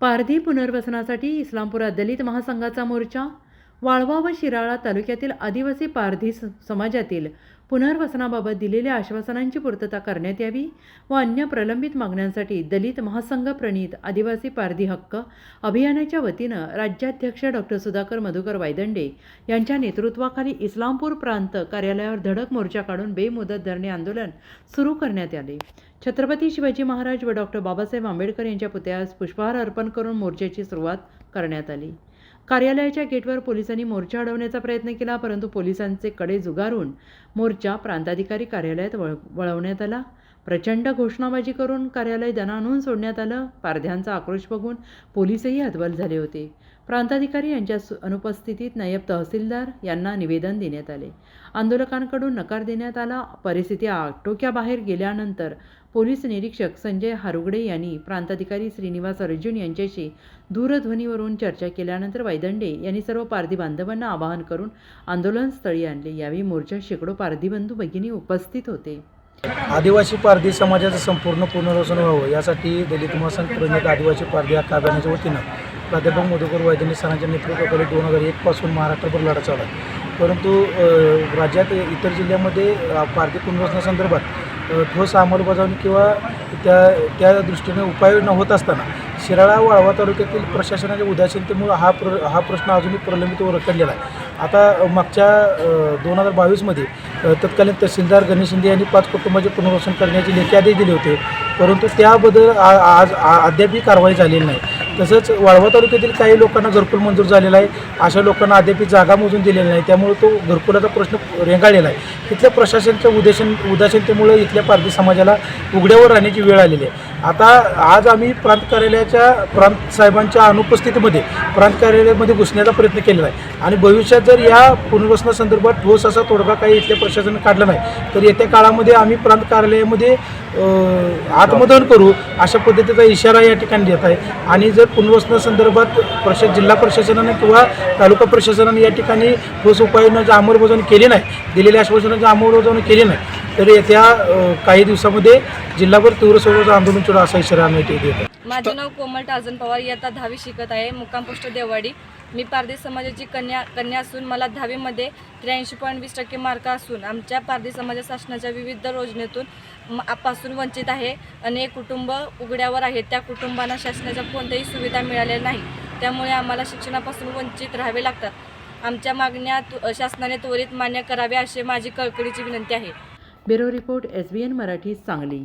पारधी पुनर्वसनासाठी इस्लामपुरात दलित महासंघाचा मोर्चा वाळवा व शिराळा तालुक्यातील आदिवासी पारधी स- समाजातील पुनर्वसनाबाबत दिलेल्या आश्वासनांची पूर्तता करण्यात यावी व अन्य प्रलंबित मागण्यांसाठी दलित महासंघ प्रणीत आदिवासी पारधी हक्क अभियानाच्या वतीनं राज्याध्यक्ष डॉक्टर सुधाकर मधुकर वायदंडे यांच्या नेतृत्वाखाली इस्लामपूर प्रांत कार्यालयावर धडक मोर्चा काढून बेमुदत धरणे आंदोलन सुरू करण्यात आले. छत्रपती शिवाजी महाराज व डॉक्टर बाबासाहेब आंबेडकर यांच्या पुतळ्यास पुष्पहार अर्पण करून मोर्चाची सुरुवात करण्यात आली. कार्यालयाच्या गेटवर पोलिसांनी मोर्चा अडवण्याचा प्रयत्न केला परंतु पोलिसांचे कडे जुगारून मोर्चा प्रांताधिकारी कार्यालयात वळ वळवण्यात आला. प्रचंड घोषणाबाजी करून कार्यालय दणाणून सोडण्यात आलं. पारध्यांचा आक्रोश बघून पोलीसही हतबल झाले होते. प्रांताधिकारी यांच्या सु- अनुपस्थितीत नायब तहसीलदार यांना निवेदन देण्यात आले. आंदोलकांकडून नकार देण्यात आला. परिस्थिती आटोक्याबाहेर गेल्यानंतर पोलीस निरीक्षक संजय हारुगडे यांनी प्रांताधिकारी श्रीनिवास अर्जुन यांच्याशी दूरध्वनीवरून चर्चा केल्यानंतर वैदंडे यांनी सर्व पारधी बांधवांना आवाहन करून आंदोलनस्थळी आणले. यावेळी मोर्चा शेकडो पारधी बंधू भगिनी उपस्थित होते. आदिवासी पारधी समाजाचं संपूर्ण पुनर्वसन व्हावं यासाठी दलित महासंघ प्रणित आदिवासी पारधी या काव्यानाच्या वतीनं प्राध्यापक मधुकर वैद्यनी सरांच्या नेतृत्वाखाली दोन हजार एकपासून महाराष्ट्रभर लढा चालला. परंतु राज्यात इतर जिल्ह्यामध्ये पारधी पुनर्वसनासंदर्भात ठोस अंमलबजावणी किंवा त्या त्या दृष्टीने उपाययोजना होत असताना शिराळा वाळवा तालुक्यातील प्रशासनाच्या उदासीनतेमुळे हा प्र हा प्रश्न अजूनही प्रलंबित व रखडलेला आहे. आता मागच्या दोन हजार बावीसमध्ये तत्कालीन तहसीलदार गणेश शिंदे यांनी पाच कुटुंबाचे पुनर्वसन करण्याचे लेखी आदेश दिले होते. परंतु त्याबद्दल आ- आज आ- अद्यापही कारवाई झालेली नाही. तसंच वाळवा तालुक्यातील काही लोकांना घरकुल मंजूर झालेला आहे. अशा लोकांना अद्याप जागा मोजून दिलेली नाही. त्यामुळे तो घरकुलाचा प्रश्न रेंगाळलेला आहे. इथल्या प्रशासनाच्या उदासीन उदासीनतेमुळे इथल्या पारधी समाजाला उघड्यावर राहण्याची वेळ आलेली आहे. आता आज आम्ही प्रांत कार्यालयाच्या प्रांत साहेबांच्या अनुपस्थितीमध्ये प्रांत कार्यालयामध्ये घुसण्याचा प्रयत्न केलेला आहे. आणि भविष्यात जर या पुनर्वसनासंदर्भात ठोस असा तोडगा काही इथल्या प्रशासनाने काढला नाही तर येत्या काळामध्ये आम्ही प्रांत कार्यालयामध्ये आत्मदहन करू अशा पद्धतीचा इशारा या ठिकाणी देत आहे. आणि जर पुनर्वसनासंदर्भात प्रशा जिल्हा प्रशासनाने किंवा तालुका प्रशासनाने या ठिकाणी ठोस उपाययोजनाची अंमलबजावणी केली नाही दिलेल्या आश्वासनाची अंमलबजावणी केली नाही तर येत्या काही दिवसामध्ये जिल्हाभर तीव्र स्वरूपाचं आंदोलन सुरू असा इशारा आम्ही देत आहे. माझे नाव कोमल टाजन पवार इयत्ता दहावी शिकत आहे मुक्काम पोस्ट देवाडी मी पारधी समाजाची कन्या कन्या असून मला दहावीमध्ये त्र्याऐंशी पॉईंट वीस टक्के मार्क असून आमच्या पारधी समाज शासनाच्या विविध योजनेतून पासून वंचित आहे. अनेक कुटुंब उघड्यावर आहेत. त्या कुटुंबांना शासनाच्या कोणत्याही सुविधा मिळालेल्या नाही. त्यामुळे आम्हाला शिक्षणापासून वंचित राहावे लागतात. आमच्या मागण्या शासनाने त्वरित मान्य कराव्या अशी माझी कळकळीची विनंती आहे. Bureau report S B N Marathi Sangli.